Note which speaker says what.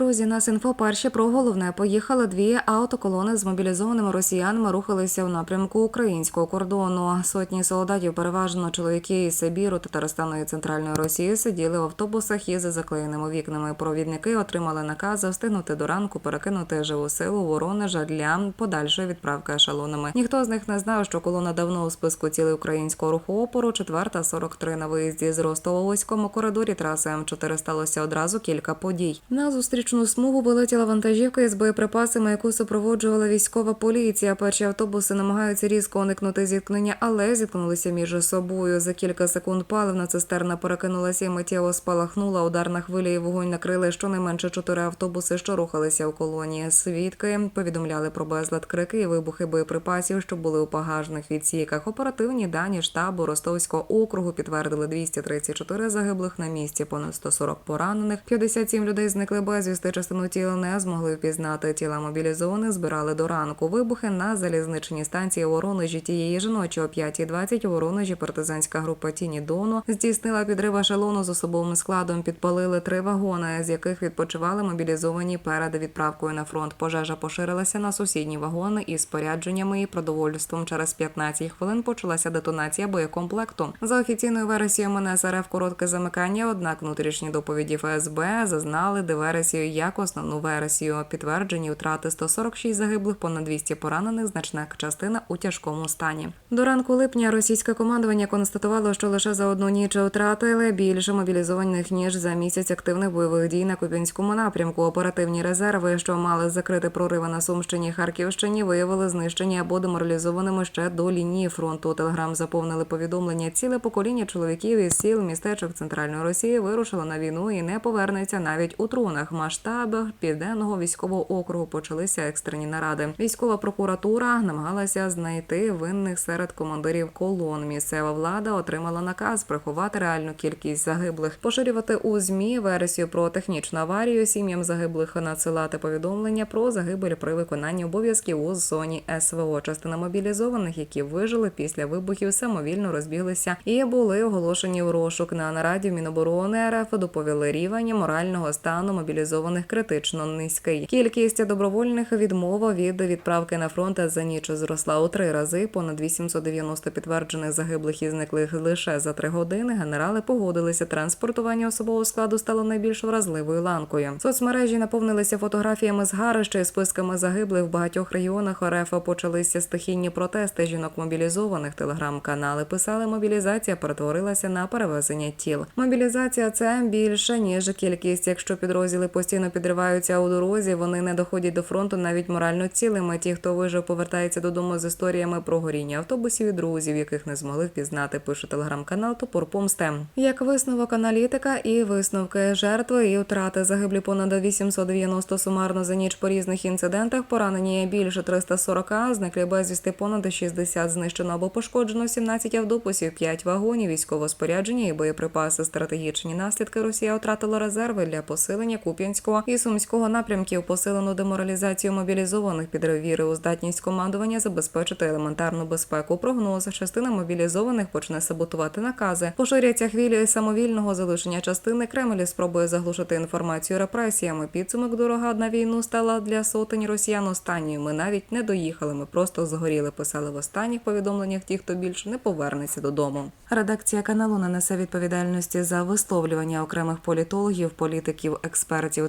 Speaker 1: Друзі, нас інфо перші про головне. Поїхали дві автоколони з мобілізованими росіянами. Рухалися в напрямку українського кордону. Сотні солдатів, переважно чоловіки із Сибіру, Татарстану і центральної Росії, сиділи в автобусах із заклеєними вікнами. Провідники отримали наказ встигнути до ранку перекинути живу силу Воронежа для подальшої відправки ешелонами. Ніхто з них не знав, що колона давно у списку цілей українського руху опору. Четверта 43 на виїзді з Ростова-Оському коридорі траси М4 сталося одразу кілька подій. На зустрічну смугу вилетіла вантажівка із боєприпасами, яку супроводжувала військова поліція. Перші автобуси намагаються різко уникнути зіткнення, але зіткнулися між собою. За кілька секунд паливна цистерна перекинулася і миттєво спалахнула. Ударна хвиля і вогонь накрили щонайменше чотири автобуси, що рухалися у колонії. Свідки повідомляли про безлад крики і вибухи боєприпасів, що були у пагажних відсіках. Оперативні дані штабу Ростовського округу підтвердили 234 загиблих на місці, понад 140 поранених. 57 людей зникли безвісти. Частину тіл не змогли впізнати. Тіла мобілізованих збирали до ранку. Вибухи на залізничній станції Воронежі тієї ж ночі о 5.20 у Воронежі партизанська група Тіні Дону здійснила підрив ешелону з особовим складом. Підпалили три вагони, з яких відпочивали мобілізовані перед відправкою на фронт. Пожежа поширилася на сусідні вагони із спорядженнями і продовольством. Через 15 хвилин почалася детонація боєкомплекту. За офіційною версією МНС РФ коротке замикання. Однак внутрішні доповіді ФСБ зазнали диверсію як основну версію. Підтверджені втрати 146 загиблих, понад 200 поранених, значна частина у тяжкому стані. До ранку липня російське командування констатувало, що лише за одну ніч втратили більше мобілізованих ніж за місяць активних бойових дій на Куп'янському напрямку. Оперативні резерви, що мали закрити прориви на Сумщині і Харківщині, виявили знищені або деморалізованими ще до лінії фронту. Телеграм заповнили повідомлення. Ціле покоління чоловіків із сіл містечок центральної Росії вирушило на війну і не повернеться навіть у трунах. Масштабах південного військового округу почалися екстрені наради. Військова прокуратура намагалася знайти винних серед командирів колон. Місцева влада отримала наказ приховати реальну кількість загиблих, поширювати у змі версію про технічну аварію, сім'ям загиблих надсилати повідомлення про загибель при виконанні обов'язків у зоні СВО. Частина мобілізованих, які вижили після вибухів, самовільно розбіглися і були оголошені в розшук на нараді Міноборони РФ доповіли рівень морального стану мобілізованих критично низький. Кількість добровольних відмова від відправки на фронт за ніч зросла у три рази. Понад 890 підтверджених загиблих і зниклих лише за три години. Генерали погодилися. Транспортування особового складу стало найбільш вразливою ланкою. Соцмережі наповнилися фотографіями з гарища і списками загиблих в багатьох регіонах. РФ почалися стихійні протести жінок мобілізованих. Телеграм-канали писали, мобілізація перетворилася на перевезення тіл. Мобілізація це більше ніж кількість. Якщо підрозділи постійно підриваються у дорозі, вони не доходять до фронту навіть морально цілими. Ті, хто вижив, повертається додому з історіями про горіння автобусів і друзів, яких не змогли впізнати. Пише телеграм-канал Топор Помсте. Як висновок аналітика і висновки жертви і втрати загиблі понад 890 сумарно за ніч по різних інцидентах. Поранені більше 340, зникли безвісти понад 60, знищено або пошкоджено 17 автобусів, 5 вагонів, військове спорядження і боєприпаси. Стратегічні наслідки Росія втратила резерви для посилення Куп'янського і Сумського напрямків, посилену деморалізацію мобілізованих підрив віри у здатність командування забезпечити елементарну безпеку. Прогноз частина мобілізованих почне саботувати накази. Поширяться хвилі самовільного залишення частини. Кремль спробує заглушити інформацію репресіями. Підсумок дорога на війну стала для сотень росіян останньою. Ми навіть не доїхали. Ми просто згоріли. Писали в останніх повідомленнях ті, хто більше не повернеться додому. Редакція каналу не несе відповідальності за висловлювання окремих політологів, політиків, експертів